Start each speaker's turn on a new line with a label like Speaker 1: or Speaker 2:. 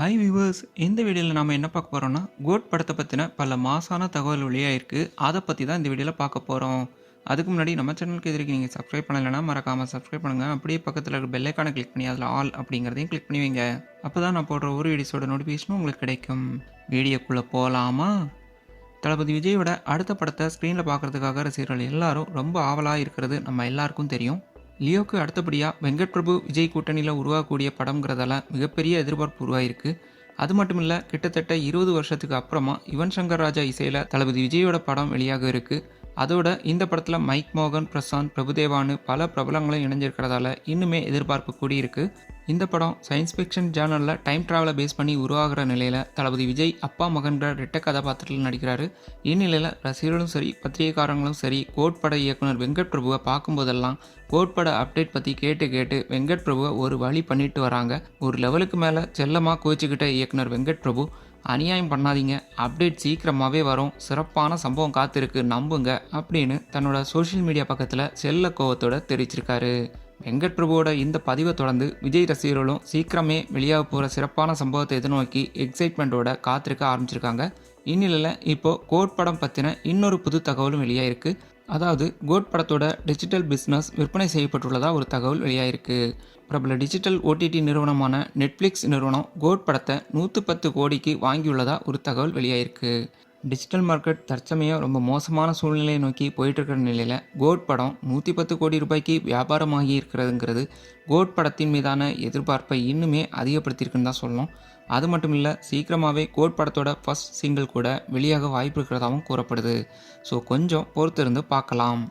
Speaker 1: Hi viewers இந்த வீடியோவில் நம்ம என்ன பார்க்க போகிறோம்னா கோட் படத்தை பற்றின பல மாசான தகவல் இருக்குது அதை பற்றி தான் இந்த வீடியோவில் பார்க்க போகிறோம் அதுக்கு முன்னாடி நம்ம சேனலுக்கு எதிர்க்கு நீங்கள் சப்ஸ்கிரைப் பண்ணலைன்னா மறக்காமல் சப்ஸ்கிரைப் பண்ணுங்கள் அப்படியே பக்கத்தில் இருக்க பெல்லைக்கான கிளிக் பண்ணி அதில் ஆல் அப்படிங்கிறதையும் கிளிக் பண்ணி வைங்க. அப்போ தான் நான் போடுற ஒரு வீடியோஸோட நோட்டிஃபிகேஷனும் உங்களுக்கு கிடைக்கும். வீடியோக்குள்ளே போகலாமா தளபதி விஜயோட அடுத்த படத்தை ஸ்க்ரீனில் பார்க்குறதுக்காக ரசிகர்கள் எல்லாரும் ரொம்ப ஆவலாக இருக்கிறது நம்ம எல்லாருக்கும் தெரியும். லியோக்கு அடுத்தபடியாக வெங்கட் பிரபு விஜய் கூட்டணியில் உருவாகக்கூடிய படம்ங்கிறதால மிகப்பெரிய எதிர்பார்ப்பு உருவாயிருக்கு. அது மட்டும் இல்லை கிட்டத்தட்ட இருபது வருஷத்துக்கு அப்புறமா யுவன் சங்கர் ராஜா இசையில் தளபதி விஜயோட படம் வெளியாக இருக்குது அதோட இந்த படத்தில் மைக் மோகன் பிரசாந்த் பிரபுதேவான்னு பல பிரபலங்களும் இணைஞ்சிருக்கிறதால இன்னுமே எதிர்பார்ப்பு கூடியிருக்கு. இந்த படம் சயின்ஸ் ஃபிக்ஷன் ஜேர்னலில் டைம் ட்ராவலை பேஸ் பண்ணி உருவாகிற நிலையில் தளபதி விஜய் அப்பா மகன்ற ரெட்ட கதாபாத்திரத்தில் நடிக்கிறாரு. இந்நிலையில் ரசிகர்களும் சரி பத்திரிகைக்காரங்களும் சரி கோட் பட இயக்குனர் வெங்கட் பிரபுவை பார்க்கும்போதெல்லாம் கோட் பட அப்டேட் பற்றி கேட்டு கேட்டு வெங்கட் பிரபுவை ஒரு வழி பண்ணிட்டு வராங்க. ஒரு லெவலுக்கு மேலே செல்லமாக கோச்சிக்கிட்ட இயக்குனர் வெங்கட் பிரபு அநியாயம் பண்ணாதீங்க அப்டேட் சீக்கிரமாகவே வரும் சிறப்பான சம்பவம் காத்திருக்கு நம்புங்க அப்படின்னு தன்னோட சோஷியல் மீடியா பக்கத்தில் செல்ல கோவத்தோட தெரிவிச்சிருக்காரு. வெங்கட் பிரபுவோட இந்த பதிவை தொடர்ந்து விஜய் ரசிகர்களும் சீக்கிரமே வெளியாக போகிற சிறப்பான சம்பவத்தை எதிர்நோக்கி எக்ஸைட்மெண்ட்டோட காத்திருக்க ஆரம்பிச்சிருக்காங்க. இந்நிலையில் இப்போது கோட் படம் பற்றின இன்னொரு புது தகவலும் வெளியாயிருக்கு. அதாவது கோட் படத்தோட டிஜிட்டல் பிஸ்னஸ் விற்பனை செய்யப்பட்டுள்ளதாக ஒரு தகவல் வெளியாயிருக்கு. பிரபல டிஜிட்டல் ஓடிடி நிறுவனமான நெட்ஃப்ளிக்ஸ் நிறுவனம் கோட் படத்தை நூற்று பத்து கோடிக்கு வாங்கியுள்ளதாக ஒரு தகவல் வெளியாயிருக்கு. டிஜிட்டல் மார்க்கெட் தற்சமயம் ரொம்ப மோசமான சூழ்நிலையை நோக்கி போயிட்டுருக்கிற நிலையில் கோட் படம் நூற்றி பத்து கோடி ரூபாய்க்கு வியாபாரமாகி இருக்கிறதுங்கிறது கோட் படத்தின் மீதான எதிர்பார்ப்பை இன்னுமே அதிகப்படுத்தியிருக்குன்னு தான் சொல்லணும். அது மட்டும் இல்லை சீக்கிரமாகவே கோட் படத்தோட ஃபர்ஸ்ட் சிங்கிள் கூட வெளியாக வாய்ப்பு இருக்கிறதாகவும் கூறப்படுது. ஸோ கொஞ்சம் பொறுத்திருந்து பார்க்கலாம்.